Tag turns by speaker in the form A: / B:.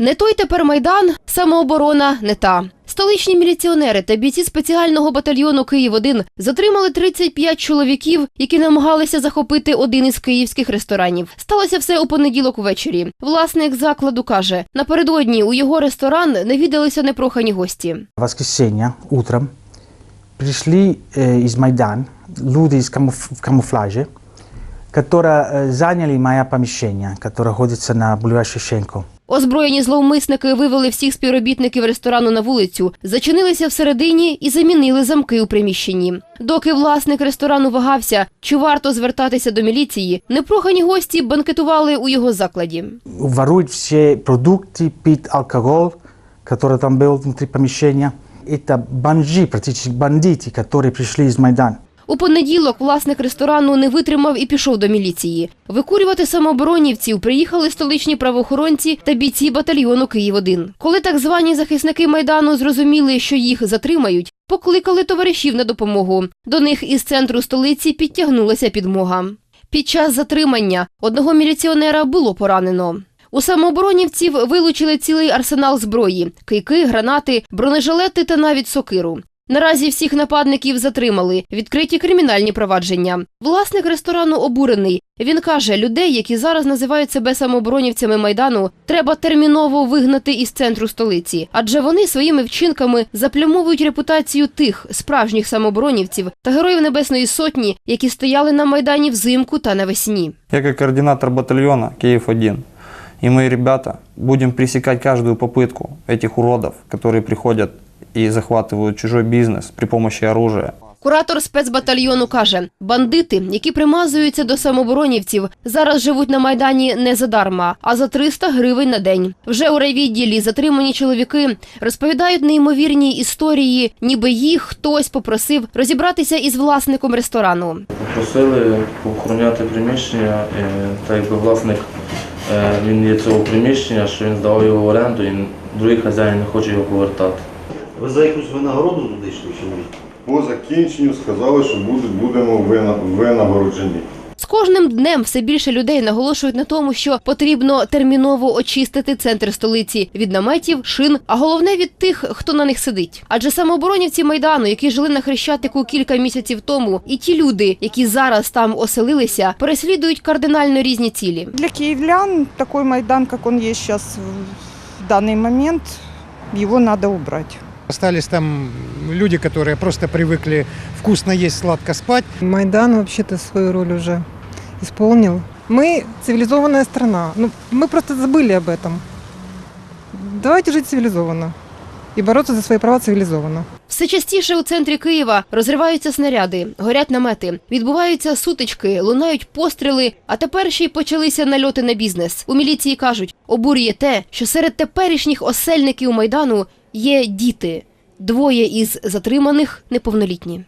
A: Не той тепер майдан, самооборона не та. Столичні міліціонери та бійці спеціального батальйону Київ 1 затримали 35 чоловіків, які намагалися захопити один із київських ресторанів. Сталося все у понеділок увечері. Власник закладу каже, напередодні у його ресторан навідалися непрохані гості.
B: воскресенье утром пришли э, из Майдан люди из камуф- в камуфляже, которые э, заняли мое помещение, которое находится на бульваре Шевченко.
A: Озброєні зловмисники вивели всіх співробітників ресторану на вулицю, зачинилися всередині і замінили замки у приміщенні. Доки власник ресторану вагався, чи варто звертатися до міліції, непрохані гості банкетували у його закладі.
B: Воруют все продукты, пить алкоголь, который там был внутри помещения. Это бомжи, практически бандиты, которые пришли из Майдана.
A: У понеділок власник ресторану не витримав і пішов до міліції. Викурювати самооборонівців приїхали столичні правоохоронці та бійці батальйону Київ-1. Коли так звані захисники майдану зрозуміли, що їх затримають, покликали товаришів на допомогу. До них із центру столиці підтягнулася підмога. Під час затримання одного міліціонера було поранено. У самооборонівців вилучили цілий арсенал зброї: кийки, гранати, бронежилети та навіть сокиру. Наразі всіх нападників затримали, відкриті кримінальні провадження. Власник ресторану обурений. Він каже, людей, які зараз називають себе самооборонівцями майдану, треба терміново вигнати із центру столиці, адже вони своїми вчинками заплямовують репутацію тих справжніх самооборонівців та героїв Небесної Сотні, які стояли на майдані взимку та навесні.
C: Я как координатор батальона Киев-1 и мои ребята будем пресекать каждую попытку этих уродов, которые приходят и захватывают чужой бизнес при помощи оружия.
A: Куратор спецбатальйону каже, бандити, які примазуються до самоборонівців, зараз живуть на майдані не задарма, а за 300 гривень на день. Вже у райвідділі затримані чоловіки розповідають неймовірні історії, ніби їх хтось попросив розібратися із власником ресторану.
D: Попросили охороняти приміщення, е, так якби власник е, він є цього приміщення, що він здавав його в оренду і другий хазяїн не хоче його повертати.
E: Ви за якусь винагороду туди йшли чи ні?
F: По закінченню сказали, що буде- будемо вина- винагороджені.
A: З кожним днем все більше людей наголошують на тому, що потрібно терміново очистити центр столиці від наметів, шин, а головне від тих, хто на них сидить. Адже самооборонівці майдану, які жили на хрещатику кілька місяців тому, і ті люди, які зараз там оселилися, переслідують кардинально різні цілі.
G: Для киевлян такой Майдан, как он есть сейчас в данный момент, его надо убрать.
H: Остались там люди, которые просто привыкли вкусно есть, сладко спать.
I: Майдан вообще-то свою роль уже исполнил. Мы цивилизованная страна. Ну, мы просто забыли об этом. Давайте жить цивилизованно и бороться за свои права цивилизованно.
A: Все частіше у центрі Києва розриваються снаряди, горять намети, відбуваються сутички, лунають постріли, а тепер ще й почалися нальоти на бізнес. У міліції кажуть, обурює те, що серед теперішніх осельників майдану є діти. Двоє із затриманих неповнолітні.